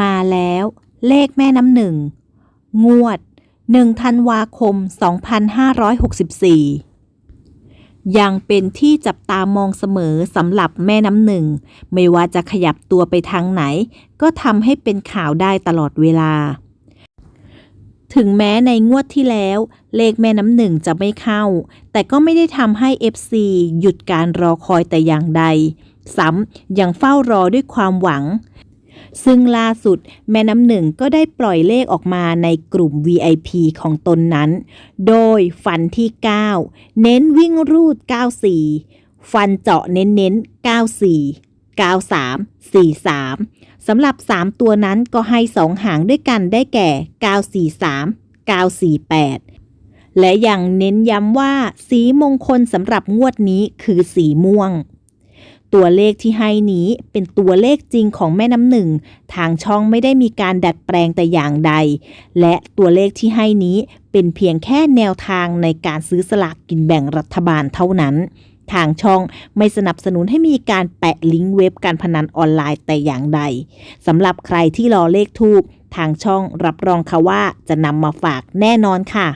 มาแล้วเลขแม่น้ำหนึ่ง งวด1ธันวาคม 2564 ยังเป็นที่จับตามองเสมอสำหรับแม่น้ำหนึ่ง ไม่ว่าจะขยับตัวไปทางไหน ก็ทำให้เป็นข่าวได้ตลอดเวลา ถึงแม้ในงวดที่แล้ว เลขแม่น้ำหนึ่งจะไม่เข้า แต่ก็ไม่ได้ทำให้ FC หยุดการรอคอยแต่อย่างใด ซ้ำยังเฝ้ารอด้วยความหวัง ซึ่งล่าสุดแม่น้ำหนึ่งก็ได้ปล่อยเลขออกมาในกลุ่ม VIP ของตนนั้น โดยฟันที่ 9 เน้นวิ่งรูด 94 ฟันเจาะเน้นเน้น94 93 43 สำหรับ 3 ตัวนั้นก็ให้ 2 หางด้วยกันได้แก่ 943 948 และยังเน้นย้ำว่าสีมงคลสำหรับงวดนี้คือสีม่วง ตัวเลขที่ให้นี้เป็นตัวเลขจริงของแม่น้ำหนึ่ง ทางช่องไม่ได้มีการดัดแปลงแต่อย่างใด และตัวเลขที่ให้นี้เป็นเพียงแค่แนวทางในการซื้อสลากกินแบ่งรัฐบาลเท่านั้น ทางช่องไม่สนับสนุนให้มีการแปะลิงก์เว็บการพนันออนไลน์แต่อย่างใดสำหรับใครที่รอเลขทูบทางช่องรับรองค่ะว่าจะนำมาฝากแน่นอนค่ะ